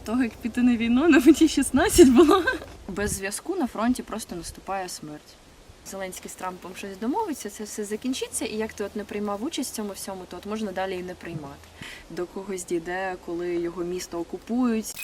того, як піти на війну, на мені 16 було. Без зв'язку на фронті просто наступає смерть. Зеленський з Трампом щось домовиться, це все закінчиться, і як ти от не приймав участь в цьому всьому, то от можна далі і не приймати. До когось дійде, коли його місто окупують.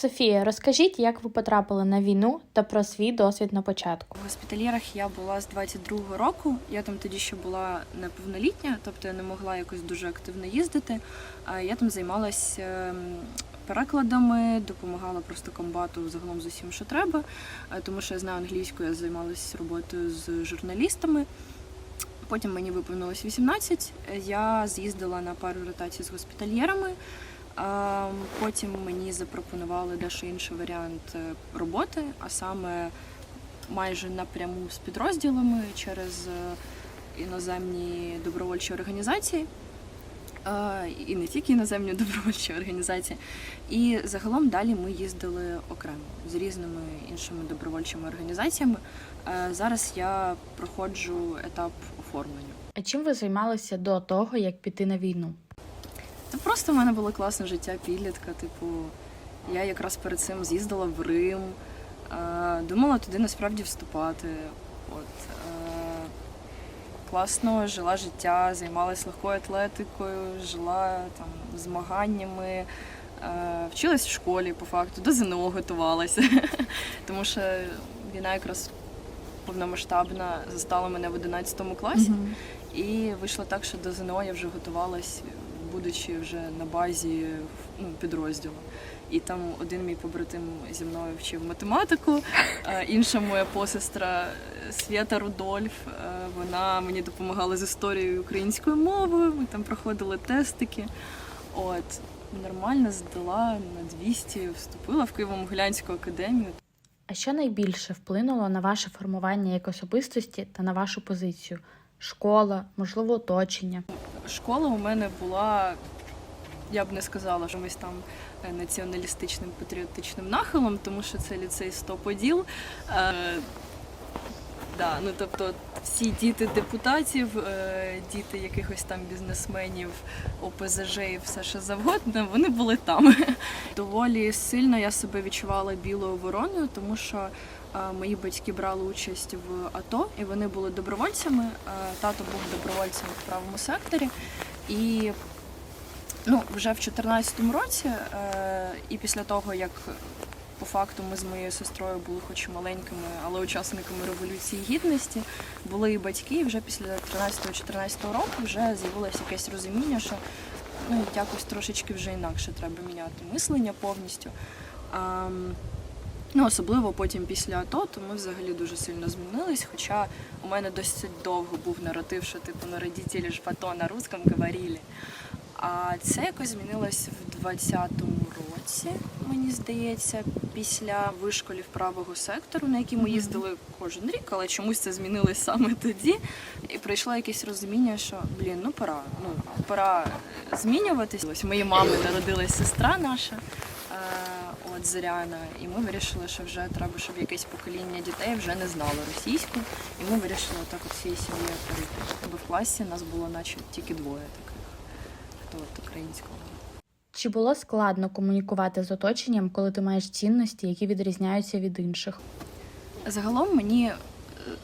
Софія, розкажіть, як ви потрапили на війну та про свій досвід на початку. В госпітальєрах я була з 22-го року. Я там тоді ще була неповнолітня, тобто я не могла якось дуже активно їздити. Я там займалася ем, перекладами, допомагала просто комбату загалом з усім, що треба. Тому що я знаю англійську, я займалася роботою з журналістами. Потім мені виповнилось 18. Я з'їздила на пару ротацій з госпітальєрами. Потім мені запропонували дещо інший варіант е, роботи, а саме майже напряму з підрозділами через е, іноземні добровольчі організації. І не тільки іноземні добровольчі організації. І загалом далі ми їздили окремо з різними іншими добровольчими організаціями. Зараз я проходжу етап оформлення. А чим ви займалися до того, як піти на війну? Та просто в мене було класне життя підлітка. Типу, я якраз перед цим з'їздила в Рим, е, думала туди насправді вступати. От, е, класно жила життя, займалась легкою атлетикою, жила там змаганнями, е, вчилась в школі по факту, до ЗНО готувалася. Тому що війна якраз повномасштабна застала мене в 11 класі. І вийшло так, що до ЗНО я вже готувалась, будучи вже на базі ну, підрозділу. І там один мій побратим зі мною вчив математику, а інша моя посестра е, Свята Рудольф. е, Вона мені допомагала з історією українською мовою. Ми там проходили тестики. От нормально здала на 200, вступила в Києво-Могилянську академію. А що найбільше вплинуло на ваше формування як особистості та на вашу позицію? Школа, можливо, оточення? Школа у мене була, я б не сказала, що там е, націоналістичним патріотичним нахилом, тому що це ліцей 100 поділ. Да, ну, тобто всі діти депутатів, е, діти якихось там бізнесменів, ОПЗЖ і все що завгодно, вони були там. Доволі сильно я себе відчувала білою вороною, тому що е, мої батьки брали участь в АТО, і вони були добровольцями. Е, Тато був добровольцем в правому секторі. І ну, вже в 2014 році, і після того, як факту ми з моєю сестрою були хоч маленькими, але учасниками Революції Гідності, були і батьки, і вже після 13-14 року вже з'явилося якесь розуміння, що ну, якось трошечки вже інакше треба міняти мислення повністю. А, ну, особливо потім після АТО, то ми взагалі дуже сильно змінились. Хоча у мене досить довго був наратив, що типу ну, родителі ж в АТО на русском говорили. А це якось змінилось в 20-му році, мені здається, після вишколів правого сектору, на які ми їздили кожен рік, але чомусь це змінилось саме тоді. І прийшло якесь розуміння, що блін, ну пора, ну пора змінюватись. Ось моєї мами народилась сестра наша. е, От Зоряна, і ми вирішили, що вже треба, щоб якесь покоління дітей вже не знало російську. І ми вирішили так от всією сім'єю перейти. Бо в класі нас було наче тільки двоє таких, от українського. Чи було складно комунікувати з оточенням, коли ти маєш цінності, які відрізняються від інших? Загалом мені е,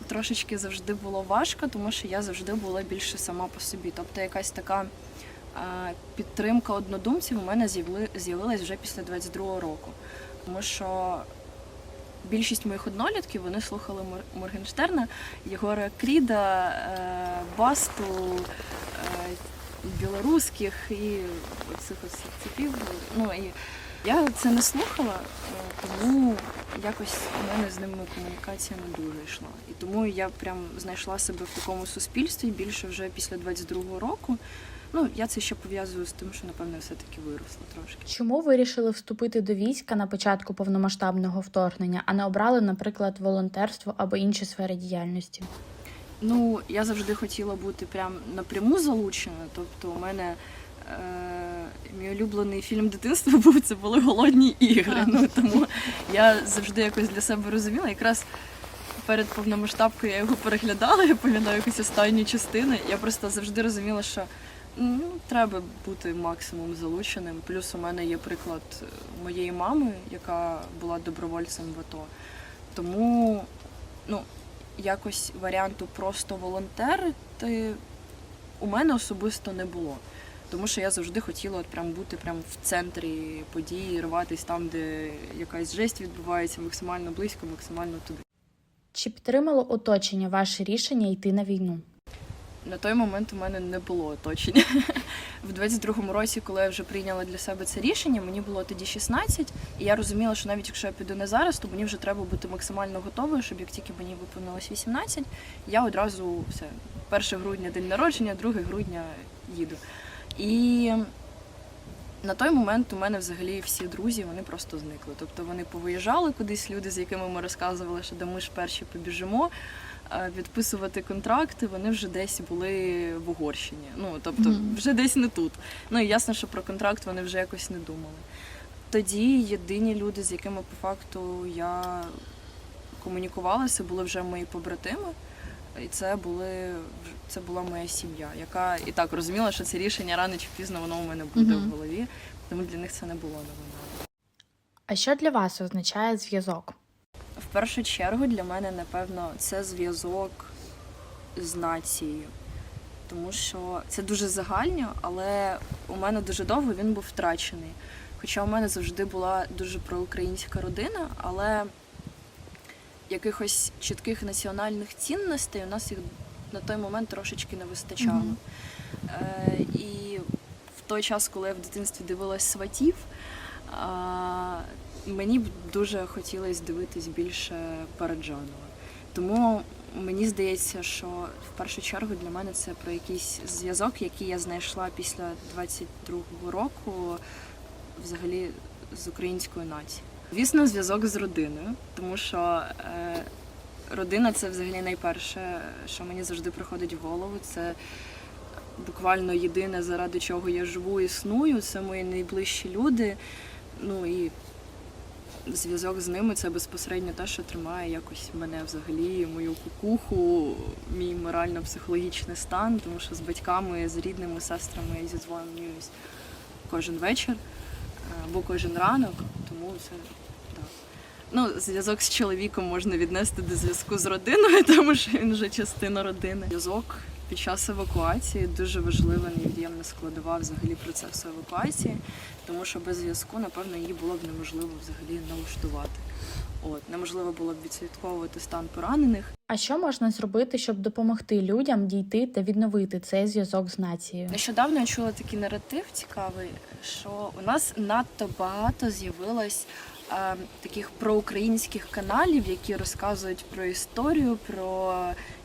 трошечки завжди було важко, тому що я завжди була більше сама по собі. Тобто якась така е, підтримка однодумців у мене з'явилась вже після 22-го року. Тому що більшість моїх однолітків вони слухали Моргенштерна, Єгора Кріда, е, Басту, білоруських і оцих ось ціпів. Ну і я це не слухала, е, тому якось у мене з ними комунікація не дуже йшла. І тому я прям знайшла себе в такому суспільстві більше вже після 22-го року. Ну, я це ще пов'язую з тим, що, напевно, все-таки виросла трошки. Чому вирішили вступити до війська на початку повномасштабного вторгнення, а не обрали, наприклад, волонтерство або інші сфери діяльності? Ну, я завжди хотіла бути прям напряму залучена. Тобто, у мене е, мій улюблений фільм дитинства був це були голодні ігри. Ну тому я завжди якось для себе розуміла. Якраз перед повномасштабкою я його переглядала, я пам'ятаю якусь останню частину. Я просто завжди розуміла, що Ну, треба бути максимум залученим. Плюс у мене є приклад моєї мами, яка була добровольцем в АТО. Тому якось варіанту просто волонтерити у мене особисто не було. Тому що я завжди хотіла от прям бути прям в центрі події, рватись там, де якась жесть відбувається, максимально близько, максимально туди. Чи підтримало оточення ваше рішення йти на війну? На той момент у мене не було оточення. В 22-му році, коли я вже прийняла для себе це рішення, мені було тоді 16, і я розуміла, що навіть якщо я піду не зараз, то мені вже треба бути максимально готовою, щоб як тільки мені виповнилось 18, я одразу все, 1 грудня день народження, 2 грудня їду. І на той момент у мене взагалі всі друзі вони просто зникли. Тобто вони повиїжджали кудись, люди, з якими ми розказували, що де ми ж перші побіжимо. А Відписувати контракти, вони вже десь були в Угорщині. Ну тобто, вже десь не тут. Ну і ясно, що про контракт вони вже якось не думали. Тоді єдині люди, з якими по факту я комунікувала, це були вже мої побратими. І це були це була моя сім'я, яка і так розуміла, що це рішення рано чи пізно воно у мене буде Мгм. в голові. Тому для них це не було новиною. А що для вас означає зв'язок? В першу чергу для мене, напевно, це зв'язок з нацією. Тому що це дуже загально, але у мене дуже довго він був втрачений. Хоча у мене завжди була дуже проукраїнська родина, але якихось чітких національних цінностей у нас їх на той момент трошечки не вистачало. Мгм. Е, і в той час, коли я в дитинстві дивилась сватів, а, мені б дуже хотілося дивитись більше Параджанова. Тому мені здається, що в першу чергу для мене це про якийсь зв'язок, який я знайшла після 22-го року, взагалі з українською нацією. Звісно, зв'язок з родиною, тому що е, родина це взагалі найперше, що мені завжди приходить в голову. Це буквально єдине, заради чого я живу, існую. Це мої найближчі люди. Ну і зв'язок з ними це безпосередньо те, що тримає якось мене взагалі, мою кукуху, мій морально-психологічний стан, тому що з батьками, з рідними сестрами я зідзвонююсь кожен вечір е, або кожен ранок, тому це так. Ну, зв'язок з чоловіком можна віднести до зв'язку з родиною, тому що він вже частина родини. Зв'язок під час евакуації дуже важлива невід'ємна складова взагалі процесу евакуації, тому що без зв'язку, напевно, її було б неможливо взагалі налаштувати. От, неможливо було б відслідковувати стан поранених. А що можна зробити, щоб допомогти людям дійти та відновити цей зв'язок з нацією? Нещодавно я чула такий наратив цікавий, що у нас надто багато з'явилось е, таких проукраїнських каналів, які розказують про історію, про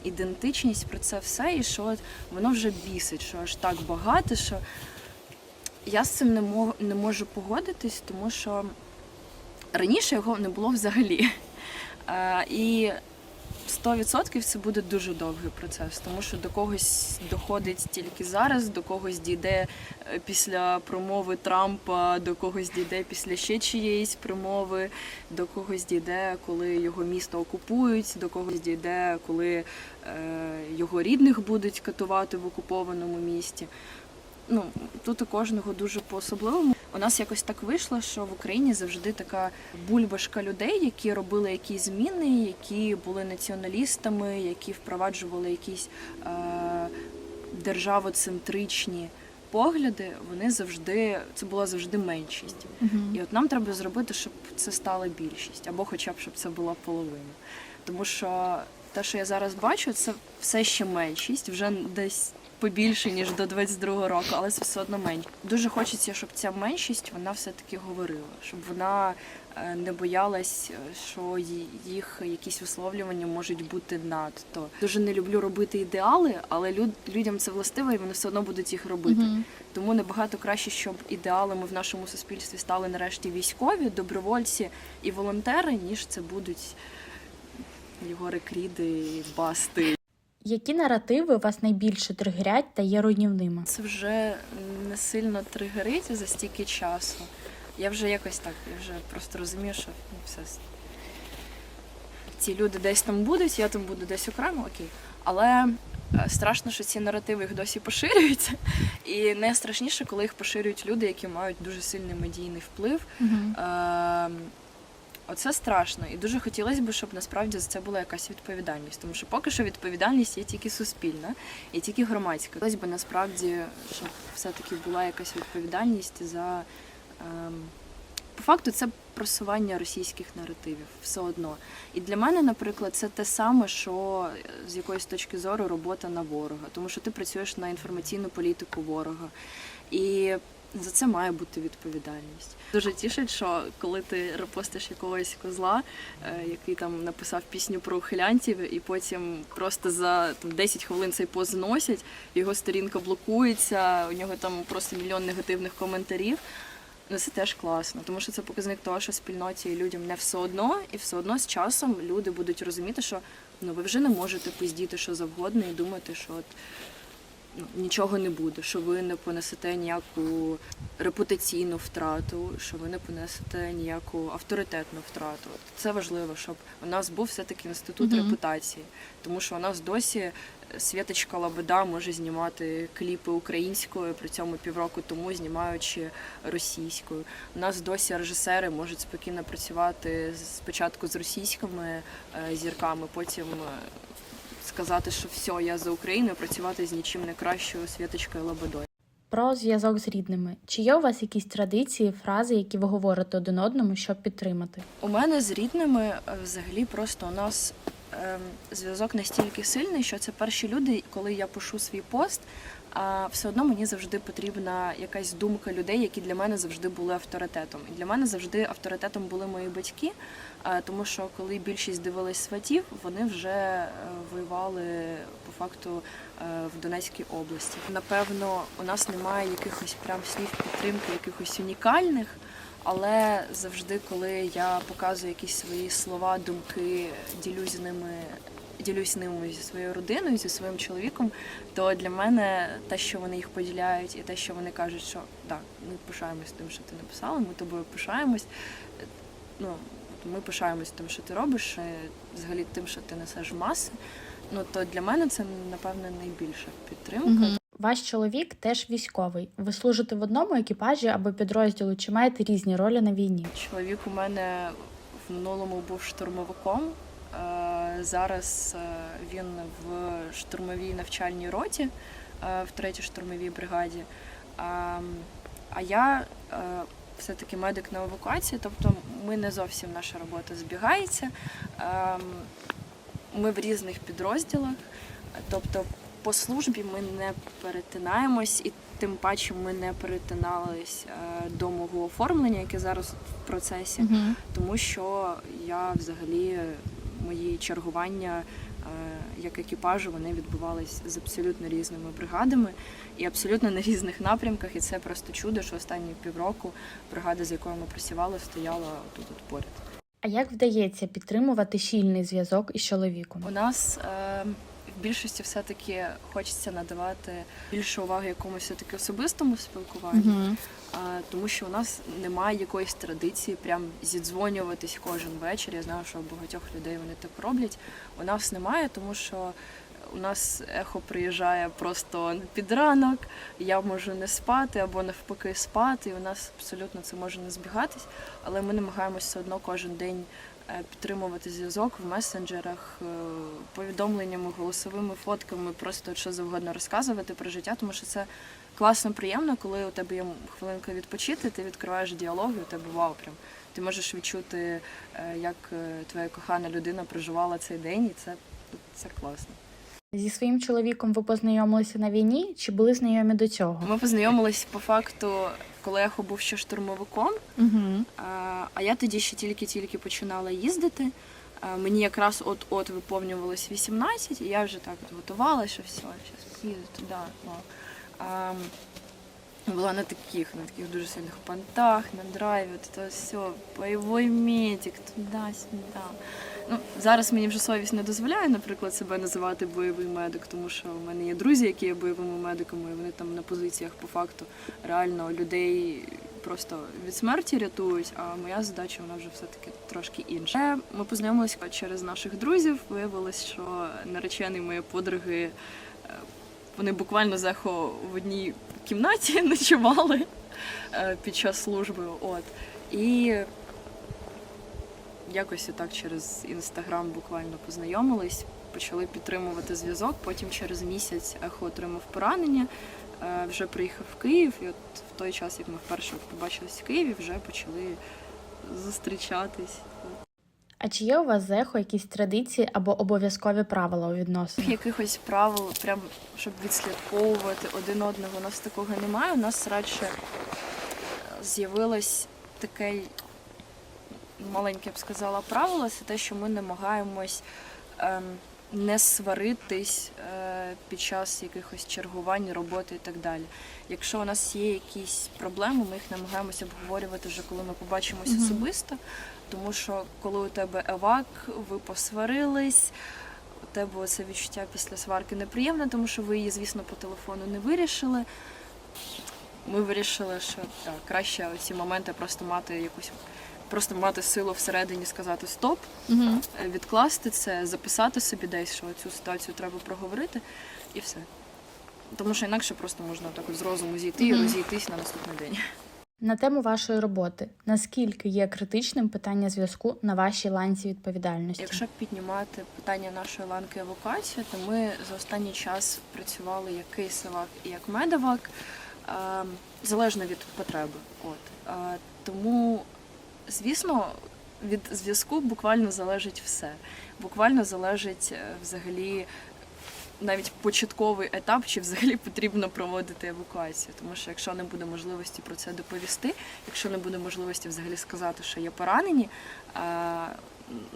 ідентичність, про це все, і що от воно вже бісить, що аж так багато, що я з цим не, мож, не можу погодитись, тому що раніше його не було взагалі. А, і 100% це буде дуже довгий процес, тому що до когось доходить тільки зараз, до когось дійде е, після промови Трампа, до когось дійде після ще чиєїсь промови, до когось дійде, коли його місто окупують, до когось дійде, коли е, його рідних будуть катувати в окупованому місті. Ну, тут у кожного дуже по-особливому. У нас якось так вийшло, що в Україні завжди така бульбашка людей, які робили якісь зміни, які були націоналістами, які впроваджували якісь е, державоцентричні погляди. Вони завжди це була завжди меншість. І от нам треба зробити, щоб це стала більшість, або хоча б щоб це була половина. Тому що те, що я зараз бачу, це все ще меншість, вже десь побільше, ніж до 22-го року, але це все одно менше. Дуже хочеться, щоб ця меншість вона все-таки говорила, щоб вона е, не боялась, е, що їх якісь висловлювання можуть бути надто. Дуже не люблю робити ідеали, але люд, людям це властиво, і вони все одно будуть їх робити. Мгм. Тому набагато краще, щоб ідеалами в нашому суспільстві стали нарешті військові, добровольці і волонтери, ніж це будуть його рекріди, басти. Які наративи вас найбільше тригерять та є руйнівними? Це вже не сильно тригерить за стільки часу. Я вже якось так, я вже просто розумію, що ну, все. Ці люди десь там будуть, я там буду десь окремо, окей. Але Е, Страшно, що ці наративи їх досі поширюються, і не страшніше, коли їх поширюють люди, які мають дуже сильний медійний вплив. Ем, Оце страшно, і дуже хотілося б, щоб насправді за це була якась відповідальність, тому що поки що відповідальність є тільки суспільна і тільки громадська. Хотілося б насправді, щоб все-таки була якась відповідальність за ем, по факту це просування російських наративів все одно. І для мене, наприклад, це те саме, що е, з якоїсь точки зору робота на ворога, тому що ти працюєш на інформаційну політику ворога. І за це має бути відповідальність. Дуже тішить, що коли ти репостиш якогось козла, е, який там написав пісню про ухилянтів, і потім просто за там, 10 хвилин цей пост зносять, його сторінка блокується, у нього там просто мільйон негативних коментарів. Ну, це теж класно, тому що це показник того, що спільноті людям не все одно, і все одно з часом люди будуть розуміти, що ну ви вже не можете пиздіти що завгодно і думати, що от нічого не буде, що ви не понесете ніяку репутаційну втрату, що ви не понесете ніяку авторитетну втрату. Це важливо, щоб у нас був все-таки інститут Мгм. репутації, тому що у нас досі Світочка Лабода може знімати кліпи українською, при цьому півроку тому знімаючи російською. У нас досі режисери можуть спокійно працювати спочатку з російськими е, зірками, потім е, сказати, що все, я за Україну, працювати з нічим не кращою Світочкою Лободою. Про зв'язок з рідними. Чи є у вас якісь традиції, фрази, які ви говорите один одному, щоб підтримати? У мене з рідними е, взагалі просто у нас ем, зв'язок настільки сильний, що це перші люди, коли я пишу свій пост. А все одно мені завжди потрібна якась думка людей, які для мене завжди були авторитетом. І для мене завжди авторитетом були мої батьки, е, тому що коли більшість дивились сватів, вони вже е, воювали по факту е, в Донецькій області. Напевно, у нас немає якихось прям слів підтримки, якихось унікальних. Але завжди, коли я показую якісь свої слова, думки, ділюсь ними, ділюсь ними зі своєю родиною, зі своїм чоловіком, то для мене те, що вони їх поділяють, і те, що вони кажуть, що так, ми пишаємось тим, що ти написала, ми тобою пишаємось. Ну, ми пишаємось тим, що ти робиш, і взагалі тим, що ти несеш маси. Ну то для мене це напевно найбільша підтримка. Ваш чоловік теж військовий. Ви служите в одному екіпажі або підрозділу, чи маєте різні ролі на війні? Чоловік у мене в минулому був штурмовиком. Е, Зараз е, він в штурмовій навчальній роті, е, в третій штурмовій бригаді. А, А я все-таки медик на евакуації, тобто ми не зовсім наша робота збігається. Ем, Ми в різних підрозділах, тобто по службі ми не перетинаємось, і тим паче ми не перетинались е, до мого оформлення, яке зараз в процесі тому що я взагалі мої чергування е, як екіпажу вони відбувались з абсолютно різними бригадами і абсолютно на різних напрямках. І це просто чудо, що останні півроку бригада, з якою ми працювали, стояла тут поряд. А як вдається підтримувати щільний зв'язок із чоловіком? У нас е, в більшості все-таки хочеться надавати більше уваги якомусь все-таки особистому спілкуванню. Угу. А, тому що у нас немає якоїсь традиції прям зідзвонюватись кожен вечір. Я знаю, що у багатьох людей вони так роблять. У нас немає, тому що у нас ехо приїжджає просто під ранок, я можу не спати або навпаки спати. І у нас абсолютно це може не збігатись, але ми намагаємося все одно кожен день підтримувати зв'язок в месенджерах, е, повідомленнями, голосовими фотками, просто що завгодно розказувати про життя, тому що це класно, приємно, коли у тебе є хвилинка відпочити, ти відкриваєш діалог, і у тебе вау, прям ти можеш відчути, е, як е, твоя кохана людина проживала цей день, і це, це класно. Зі своїм чоловіком ви познайомилися на війні чи були знайомі до цього? Ми познайомились по факту, коли Ехо був ще штурмовиком. Угу. А, А я тоді ще тільки-тільки починала їздити. А, Мені якраз от-от виповнювалось 18, і я вже так от готувалася, що все, зараз поїду туди. Була на таких, на таких дуже сильних понтах, на драйві, от це все, бойовий медик, туди-сюди. Ну, зараз мені вже совість не дозволяє, наприклад, себе називати бойовий медик, тому що в мене є друзі, які є бойовими медиками, і вони там на позиціях по факту реально людей просто від смерті рятують, а моя задача вона вже все-таки трошки інша. Ми познайомилися через наших друзів. Виявилось, що наречений моєї подруги Вони буквально з в одній кімнаті ночували е, під час служби. От. І якось отак через інстаграм буквально познайомились, почали підтримувати зв'язок. Потім через місяць ехо отримав поранення, е, вже приїхав в Київ, і от в той час, як ми вперше побачились в Києві, вже почали зустрічатись. А чи є у вас з ехо якісь традиції або обов'язкові правила у відносинах? Якихось правил, прям щоб відслідковувати один одного, у нас такого немає. У нас радше е, з'явилось таке маленьке, я б сказала, правило, це те, що ми намагаємось ем, не сваритись е, під час якихось чергувань, роботи і так далі. Якщо у нас є якісь проблеми, ми їх намагаємося обговорювати вже коли ми побачимось Мгм. особисто. Тому що коли у тебе евак, ви посварились, у тебе це відчуття після сварки неприємне, тому що ви її, звісно, по телефону не вирішили. Ми вирішили, що так, краще ці моменти просто мати якусь, просто мати силу всередині сказати стоп, Угу. відкласти це, записати собі десь, що цю ситуацію треба проговорити, і все. Тому що інакше просто можна так з розуму зійти і розійтись на наступний день. На тему вашої роботи наскільки є критичним питання зв'язку на вашій ланці відповідальності? Якщо піднімати питання нашої ланки евакуації, то ми за останній час працювали як кейсовак і як медовак, е, залежно від потреби. От. Е, Тому, звісно, від зв'язку буквально залежить все. Буквально залежить е, взагалі навіть початковий етап, чи взагалі потрібно проводити евакуацію. Тому що якщо не буде можливості про це доповісти, якщо не буде можливості взагалі сказати, що є поранені, е,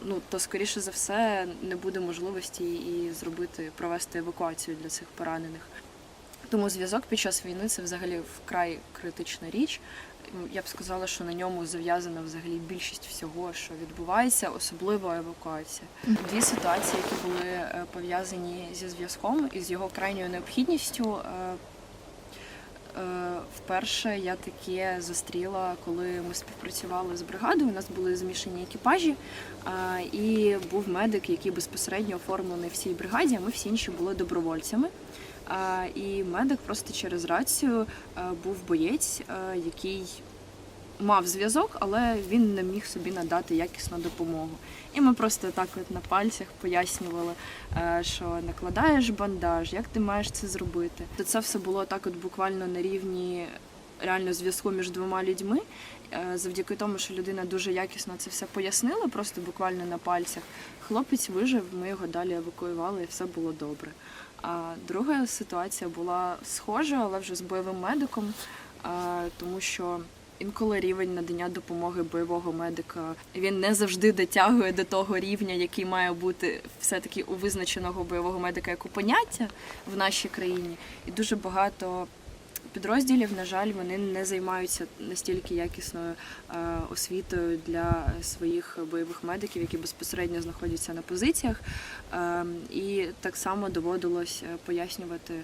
ну то скоріше за все не буде можливості і зробити провести евакуацію для цих поранених. Тому зв'язок під час війни це взагалі вкрай критична річ. М, Я б сказала, що на ньому зав'язана взагалі більшість всього, що відбувається, особливо евакуація. Дві ситуації, які були е, пов'язані зі зв'язком і з його крайньою необхідністю. е, е, Вперше я таке зустріла, коли ми співпрацювали з бригадою. У нас були змішані екіпажі, і був медик, який безпосередньо оформлений в цій бригаді. А ми всі інші були добровольцями. І медик просто через рацію е, був боєць, е, який мав зв'язок, але він не міг собі надати якісну допомогу. І ми просто так от на пальцях пояснювали, е, що накладаєш бандаж, як ти маєш це зробити. То це все було так, от буквально на рівні реально зв'язку між двома людьми. Завдяки тому, що людина дуже якісно це все пояснила, просто буквально на пальцях. Хлопець вижив, ми його далі евакуювали, і все було добре. А друга ситуація була схожа, але вже з бойовим медиком, е, тому що інколи рівень надання допомоги бойового медика він не завжди дотягує до того рівня, який має бути все-таки у визначеного бойового медика як у поняття в нашій країні. І дуже багато підрозділів, на жаль, вони не займаються настільки якісною е, освітою для своїх бойових медиків, які безпосередньо знаходяться на позиціях. Е, І так само доводилось е, пояснювати, е,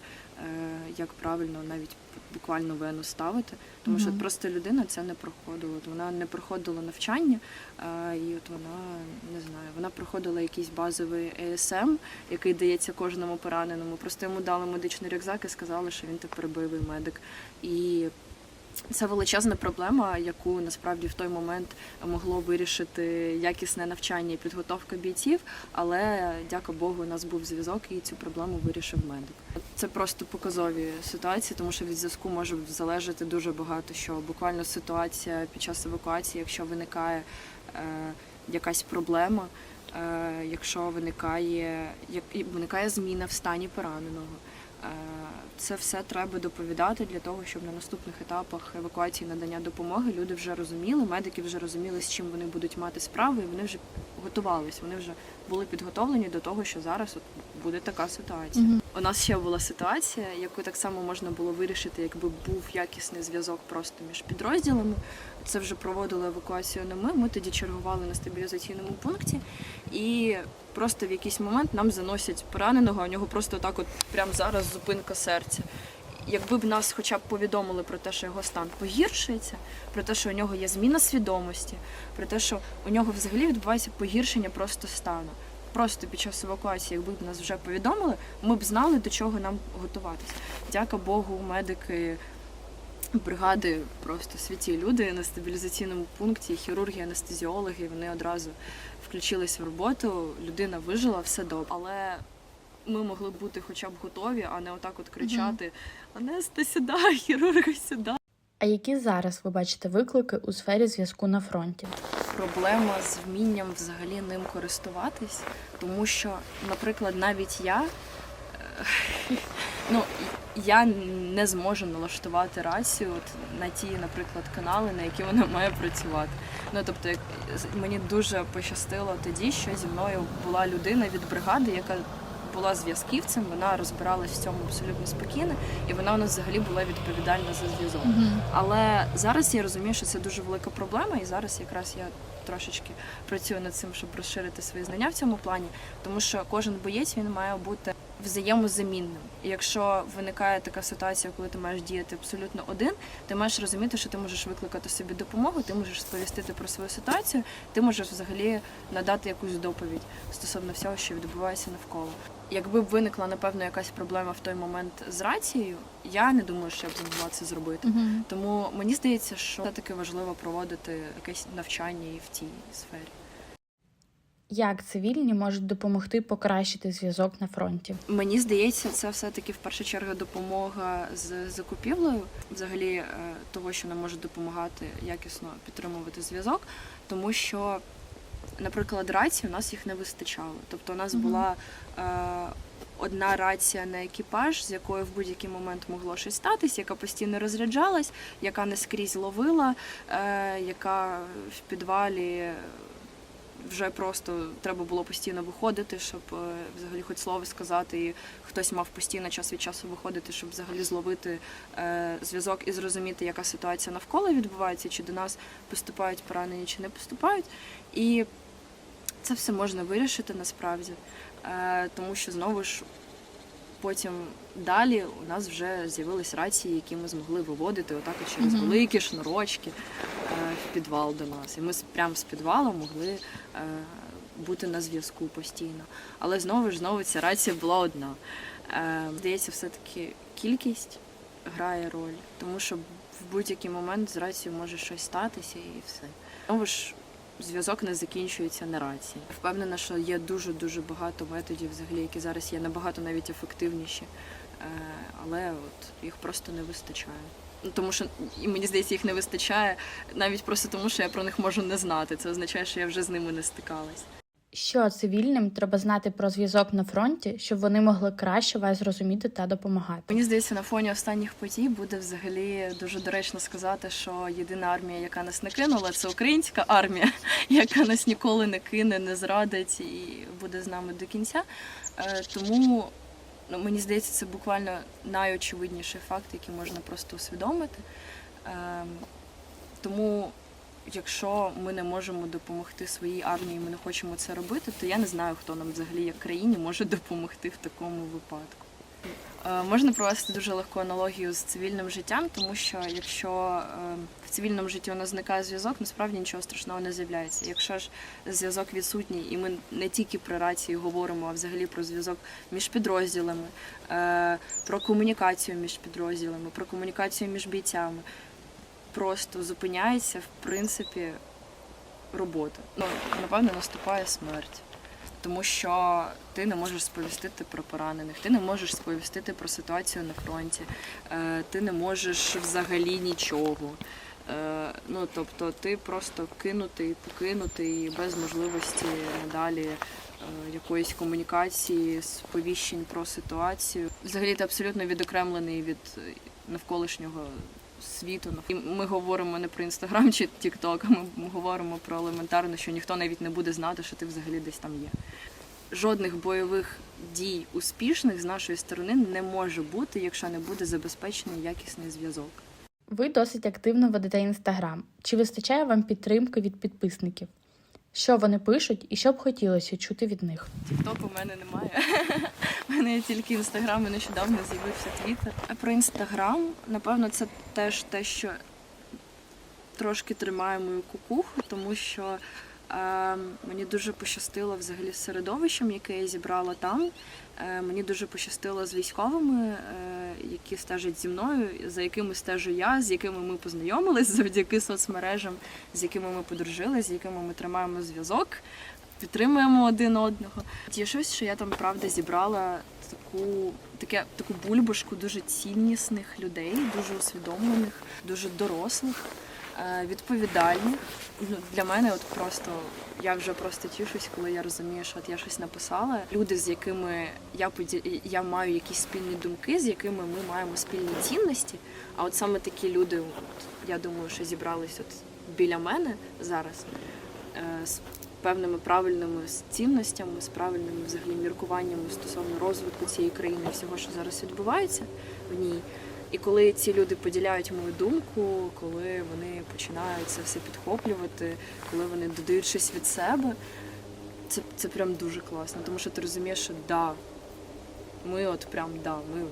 як правильно навіть буквально вену ставити, тому що просто людина це не проходила. От Вона не проходила навчання, а, і от вона не знаю, вона проходила якийсь базовий ЕСМ, який дається кожному пораненому. Просто йому дали медичний рюкзак і сказали, що він тепер бойовий медик. І це величезна проблема, яку насправді в той момент могло вирішити якісне навчання і підготовка бійців. Але дяка Богу, у нас був зв'язок, і цю проблему вирішив медик. Це просто показові ситуації, тому що від зв'язку може залежати дуже багато. Що буквально ситуація під час евакуації, якщо виникає е, якась проблема, е, якщо виникає як виникає зміна в стані пораненого. Е, Це все треба доповідати для того, щоб на наступних етапах евакуації надання допомоги люди вже розуміли, медики вже розуміли, з чим вони будуть мати справу, і вони вже готувались, вони вже були підготовлені до того, що зараз от буде така ситуація. Мгм. У нас ще була ситуація, яку так само можна було вирішити, якби був якісний зв'язок просто між підрозділами. Це вже проводили евакуацію не ми. Ми тоді чергували на стабілізаційному пункті, і просто в якийсь момент нам заносять пораненого, а у нього просто так, от прямо зараз зупинка серця. Якби б нас хоча б повідомили про те, що його стан погіршується, про те, що у нього є зміна свідомості, про те, що у нього взагалі відбувається погіршення просто стану. просто під час евакуації, якби б нас вже повідомили, ми б знали, до чого нам готуватися. Дяка Богу, медики. Бригади просто святі люди на стабілізаційному пункті, хірурги, анестезіологи, вони одразу включились в роботу, людина вижила, все добре. Але ми могли б бути хоча б готові, а не отак от кричати: Анеста сюди, хірурга сюди. А які зараз ви бачите виклики у сфері зв'язку на фронті? Проблема з вмінням взагалі ним користуватись, тому що, наприклад, навіть я. е, Ну, я не зможу налаштувати рацію от на ті, наприклад, канали, на які вона має працювати. Ну тобто, як мені дуже пощастило тоді, що зі мною була людина від бригади, яка була зв'язківцем, вона розбиралась в цьому абсолютно спокійно, і вона у нас взагалі була відповідальна за зв'язок. Але зараз я розумію, що це дуже велика проблема, і зараз якраз я трошечки працюю над цим, щоб розширити свої знання в цьому плані, тому що кожен боєць він має бути взаємозамінним. І якщо виникає така ситуація, коли ти маєш діяти абсолютно один, ти маєш розуміти, що ти можеш викликати собі допомогу, ти можеш сповістити про свою ситуацію, ти можеш взагалі надати якусь доповідь стосовно всього, що відбувається навколо. Якби б виникла напевно якась проблема в той момент з рацією, я не думаю, що я б змогла це зробити. Тому мені здається, що все-таки важливо проводити якесь навчання і в цій сфері. Як цивільні можуть допомогти покращити зв'язок на фронті? Мені здається, це все-таки в першу чергу допомога з закупівлею, взагалі е, того, що нам може допомагати якісно підтримувати зв'язок, тому що, наприклад, рації у нас їх не вистачало. Тобто, у нас Мгм. була е, одна рація на екіпаж, з якою в будь-який момент могло щось статись, яка постійно розряджалась, яка не скрізь ловила, е, яка в підвалі. Вже просто треба було постійно виходити, щоб е, взагалі хоч слово сказати, і хтось мав постійно час від часу виходити, щоб взагалі зловити е, зв'язок і зрозуміти, яка ситуація навколо відбувається, чи до нас поступають поранені, чи не поступають. І це все можна вирішити насправді, е, тому що знову ж потім далі у нас вже з'явились рації, які ми змогли виводити отак от через Мгм. великі шнурочки е, в підвал до нас. І ми з- прямо з підвалу могли е, бути на зв'язку постійно. Але знову ж знову ця рація була одна. Е, Здається, все-таки кількість грає роль, тому що в будь-який момент з рацією може щось статися і все. Знову ж зв'язок не закінчується на рації. Впевнена, що є дуже дуже багато методів, взагалі, які зараз є набагато навіть ефективніші, Е, але от їх просто не вистачає. Ну, Тому що і мені здається, їх не вистачає навіть просто тому, що я про них можу не знати. Це означає, що я вже з ними не стикалась. Що цивільним треба знати про зв'язок на фронті, щоб вони могли краще вас зрозуміти та допомагати? Мені здається, на фоні останніх подій буде взагалі дуже доречно сказати, що єдина армія, яка нас не кинула, це українська армія, яка нас ніколи не кине, не зрадить і буде з нами до кінця. Е, Тому ну, мені здається, це буквально найочевидніший факт, який можна просто усвідомити. Ем, Тому, якщо ми не можемо допомогти своїй армії, ми не хочемо це робити, то я не знаю, хто нам взагалі як країні може допомогти в такому випадку. Е, Можна провести дуже легку аналогію з цивільним життям, тому що якщо е, в цивільному житті у нас зникає зв'язок, насправді нічого страшного не з'являється. Якщо ж зв'язок відсутній, і ми не тільки про рації говоримо, а взагалі про зв'язок між підрозділами, е, про комунікацію між підрозділами, про комунікацію між бійцями, просто зупиняється в принципі робота. Ну напевно наступає смерть тому що ти не можеш сповістити про поранених, ти не можеш сповістити про ситуацію на фронті, е, ти не можеш взагалі нічого. Е, Ну, тобто ти просто кинутий, покинутий без можливості надалі е, якоїсь комунікації, сповіщень про ситуацію. Взагалі ти абсолютно відокремлений від навколишнього світу. І ми говоримо не про інстаграм чи тікток, а ми говоримо про елементарно, що ніхто навіть не буде знати, що ти взагалі десь там є. Жодних бойових дій успішних з нашої сторони не може бути, якщо не буде забезпечений якісний зв'язок. Ви досить активно ведете інстаграм. Чи вистачає вам підтримки від підписників? Що вони пишуть і що б хотілося чути від них? Тікток у мене немає. Мене є тільки інстаграм і нещодавно з'явився твіттер. А про інстаграм, напевно, це теж те, що трошки тримає мою кукуху, тому що Е, Мені дуже пощастило взагалі з середовищем, яке я зібрала там. Е, Мені дуже пощастило з військовими, е, які стежать зі мною, за якими стежу я, з якими ми познайомились завдяки соцмережам, з якими ми подружилися, з якими ми тримаємо зв'язок, підтримуємо один одного. Щось, що я там правда зібрала таку, таке, таку бульбашку дуже ціннісних людей, дуже усвідомлених, дуже дорослих, е, відповідальних. Ну, для мене от просто я вже просто тішусь, коли я розумію, що от я щось написала. Люди, з якими я поді... я маю якісь спільні думки, з якими ми маємо спільні цінності. А от саме такі люди, от, я думаю, що зібрались от біля мене зараз е, певними правильними цінностями, з правильними взагалі міркуваннями стосовно розвитку цієї країни, всього, що зараз відбувається в ній. І коли ці люди поділяють мою думку, коли вони починають це все підхоплювати, коли вони додають щось від себе, це, це прям дуже класно, тому що ти розумієш, що да, ми от прям да, ми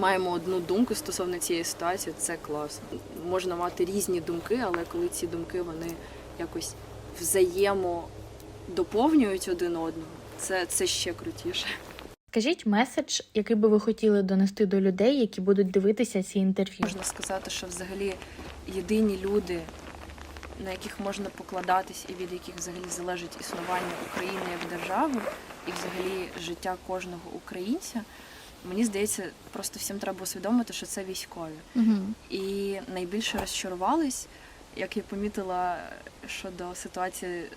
маємо одну думку стосовно цієї ситуації, це класно. Можна мати різні думки, але коли ці думки вони якось взаємодоповнюють один одного, це, це ще крутіше. Скажіть меседж, який би ви хотіли донести до людей, які будуть дивитися ці інтерв'ю. Можна сказати, що взагалі єдині люди, на яких можна покладатись і від яких взагалі залежить існування України як держави, і взагалі життя кожного українця. Мені здається, просто всім треба усвідомити, що це військові. Угу. І найбільше розчарувались, як я помітила щодо ситуації, е,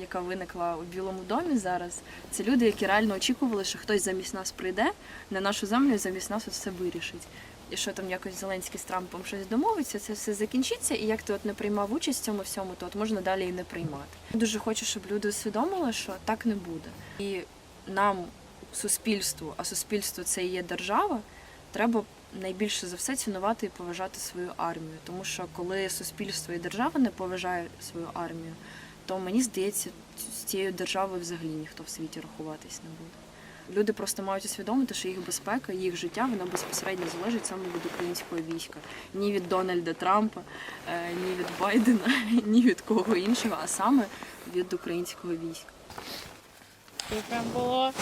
яка виникла у Білому домі зараз. Це люди, які реально очікували, що хтось замість нас прийде на нашу землю і замість нас все вирішить. І що там якось Зеленський з Трампом щось домовиться, це все закінчиться, і як ти от не приймав участь в цьому всьому, то от можна далі і не приймати. Дуже хочу, щоб люди усвідомили, що так не буде. І нам, суспільству, а суспільство це і є держава, треба найбільше за все цінувати і поважати свою армію. Тому що коли суспільство і держава не поважає свою армію, то мені здається, з цією державою взагалі ніхто в світі рахуватись не буде. Люди просто мають усвідомити, що їх безпека, їх життя воно безпосередньо залежить саме від українського війська, ні від Дональда Трампа, е, ні від Байдена, ні від кого іншого, а саме від українського війська. Це прям було